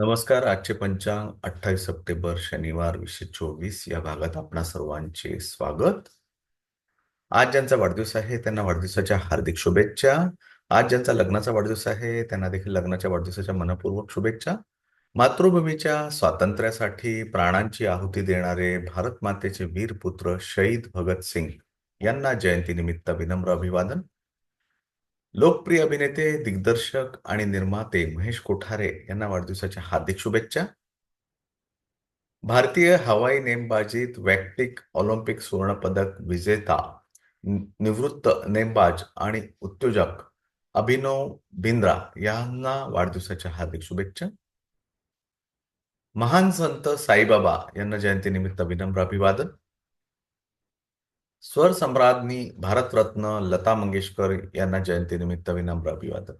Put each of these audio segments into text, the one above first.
नमस्कार. आजचे पंचांग अठ्ठावीस सप्टेंबर शनिवार वीसशे चोवीस या भागात आपणा सर्वांचे स्वागत. आज ज्यांचा वाढदिवस आहे त्यांना वाढदिवसाच्या हार्दिक शुभेच्छा. आज ज्यांचा लग्नाचा वाढदिवस आहे त्यांना देखील लग्नाच्या वाढदिवसाच्या मनपूर्वक शुभेच्छा. मातृभूमीच्या स्वातंत्र्यासाठी प्राणांची आहुती देणारे भारत मातेचे वीर पुत्र शहीद भगतसिंग यांना जयंतीनिमित्त विनम्र अभिवादन. लोकप्रिय अभिनेते दिग्दर्शक आणि निर्माते महेश कोठारे यांना वाढदिवसाच्या हार्दिक शुभेच्छा. भारतीय हवाई नेमबाजीत वैयक्तिक ऑलिम्पिक सुवर्णपदक विजेता निवृत्त नेमबाज आणि उद्योजक अभिनव बिंद्रा यांना वाढदिवसाच्या हार्दिक शुभेच्छा. महान संत साईबाबा यांना जयंतीनिमित्त विनम्र अभिवादन. स्वर सम्राज्ञी भारतरत्न लता मंगेशकर यांना जयंतीनिमित्त विनम्र अभिवादन.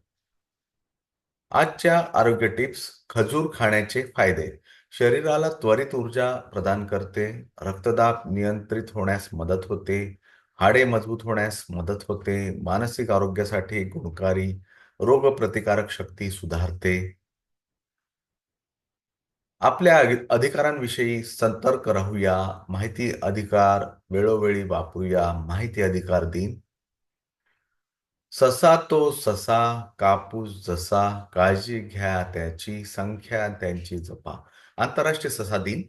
आजच्या आरोग्य टिप्स खजूर खाण्याचे फायदे. शरीराला त्वरित ऊर्जा प्रदान करते रक्तदाब नियंत्रित होण्यास मदत होते हाडे मजबूत होण्यास मदत होते मानसिक आरोग्यासाठी गुणकारी रोगप्रतिकारक शक्ती सुधारते आपल्या अधिकारांविषयी सतर्क राहूया माहिती अधिकार वेळोवेळी वापरूया माहिती अधिकार दिन. ससा तो ससा कापूस जसा काळजी घ्या त्याची संख्या त्यांची जपा. आंतरराष्ट्रीय ससा दिन.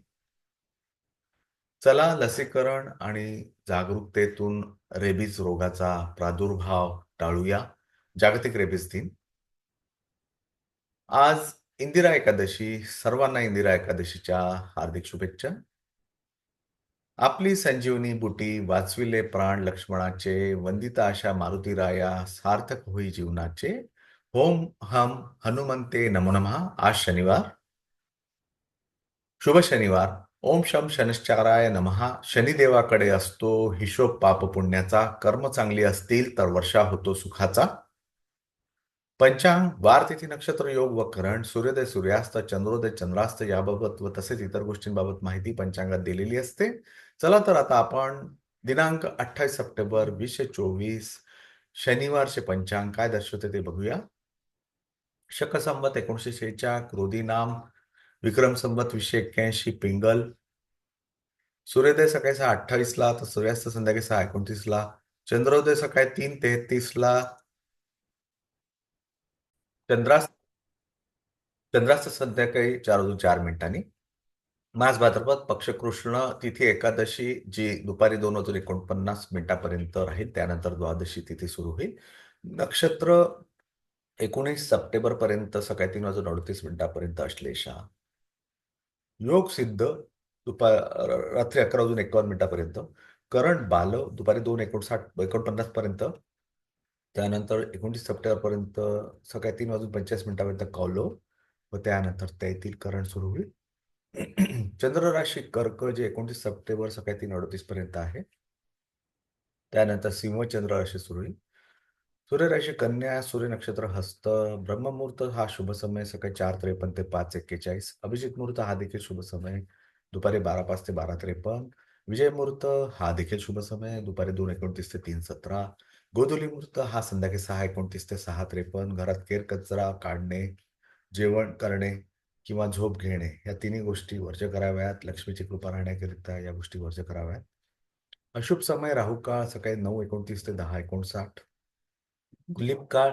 चला लसीकरण आणि जागरूकतेतून रेबीज रोगाचा प्रादुर्भाव टाळूया. जागतिक रेबीज दिन. आज इंदिरा एकादशी सर्वांना इंदिरा एकादशीच्या हार्दिक शुभेच्छा. आपली संजीवनी बुटी वाचविले प्राण लक्ष्मणाचे वंदिता अशा मारुतीराया सार्थक होई जीवनाचे. होम हम हनुमंते नमो नमः. आज शनिवार. शुभ शनिवार. ओम शम शनिश्चाराय नमहा शनिदेवाकडे असतो हिशोब पाप पुण्याचा कर्म चांगली असतील तर वर्षा होतो सुखाचा. पंचांग वार तिथी नक्षत्र योग व करण सूर्योदय सूर्यास्त चंद्रोदय चंद्रास्त याबाबत व तसेच इतर गोष्टींबाबत माहिती पंचांगात दिलेली असते. चला तर आता आपण दिनांक अठ्ठावीस सप्टेंबर वीसशे चोवीस शनिवारचे पंचांग काय दर्शवते ते बघूया. शक संबत एकोणीशे शेच्या क्रोधी नाम विक्रम संबत वीसशे एक्क्याऐंशी पिंगल. सूर्योदय सकाळी सहा अठ्ठावीसला तर सूर्यास्त संध्याकाळी सहा एकोणतीसला चंद्रोदय सकाळी तीन तेहतीसला ला चंद्रास्त चंद्रास्त संध्याकाळी चार वाजून चार मिनिटांनी. मास भाद्रपद पक्षकृष्ण तिथी एकादशी जी दुपारी दोन वाजून एकोणपन्नास मिनिटापर्यंत राहील त्यानंतर द्वादशी तिथी सुरू होईल. नक्षत्र एकोणीस सप्टेंबर पर्यंत सकाळी तीन वाजून अडतीस मिनिटापर्यंत अश्लेषा योग सिद्ध दुपार रात्री अकरा वाजून एकावन्न मिनिटापर्यंत. करण बाल दुपारी दोन एकोणसाठ एकोणपन्नास पर्यंत त्यानंतर एकोणतीस सप्टेंबरपर्यंत सकाळी तीन वाजून पंचेचाळीस मिनिटापर्यंत कौलो व त्यानंतर तेथील करण सुरू होईल. चंद्र राशी कर्क जे एकोणतीस सप्टेंबर सकाळी तीन अडतीस पर्यंत आहे त्यानंतर सिंह चंद्र राशी सुरू होईल. सूर्यराशी कन्या सूर्य नक्षत्र हस्त ब्रह्ममुहूर्त हा शुभ समय सकाळी चार त्रेपन्न ते पाच एक्केचाळीस. अभिजित मुहूर्त हा देखील शुभ समय. दुपारी बारा पाच ते बारा त्रेपन्न. विजय मुहूर्त हा देखील शुभ समय दुपारी दोन एकोणतीस ते तीन सतरा. गोधुली मुहूर्त हा संध्याकाळी सहा एकोणतीस ते सहा त्रेपन्न. घरात केर कचरा काढणे जेवण करणे किंवा झोप घेणे या तिन्ही गोष्टी वर्ज कराव्यात. लक्ष्मीची कृपा राहण्याकरिता या गोष्टी वर्ज कराव्यात. अशुभ समय राहू काळ सकाळी नऊ एकोणतीस ते दहा एकोणसाठ. गुलीप काळ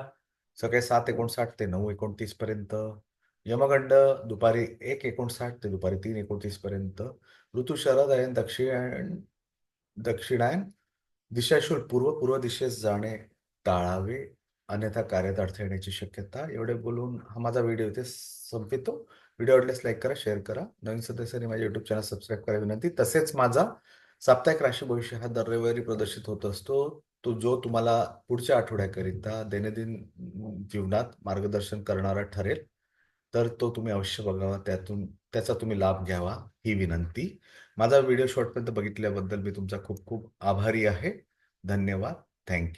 सकाळी सात एकोणसाठ ते नऊ एकोणतीस पर्यंत. यमगंड दुपारी एक एकोणसाठ ते दुपारी तीन एकोणतीस पर्यंत ऋतू शरद आहे दक्षिण दक्षिणायन दिशाशूल पूर्व पूर्व दिशेस जाणे टाळावे अन्यथा कार्यात अडथळे येण्याची शक्यता. एवढे बोलून हा माझा व्हिडिओ इथे संपितो व्हिडिओ आवडल्यास लाईक करा शेअर करा. नवीन सदस्यांनी माझ्या युट्यूब चॅनल सबस्क्राईब करा विनंती. तसेच माझा साप्ताहिक राशी भविष्य हा दर रविवारी प्रदर्शित होत असतो. तो जो तुम्हाला पुढच्या आठवड्याकरिता दैनंदिन जीवनात मार्गदर्शन करणारा ठरेल. तर तो तुम्ही अवश्य बघावा. त्यातून त्याचा तुम्ही लाभ घ्यावा ही विनंती. माझा व्हिडिओ शॉर्टपर्यंत बघितल्याबद्दल मी तुमचा खूप खूप आभारी आहे. धन्यवाद. थँक्यू.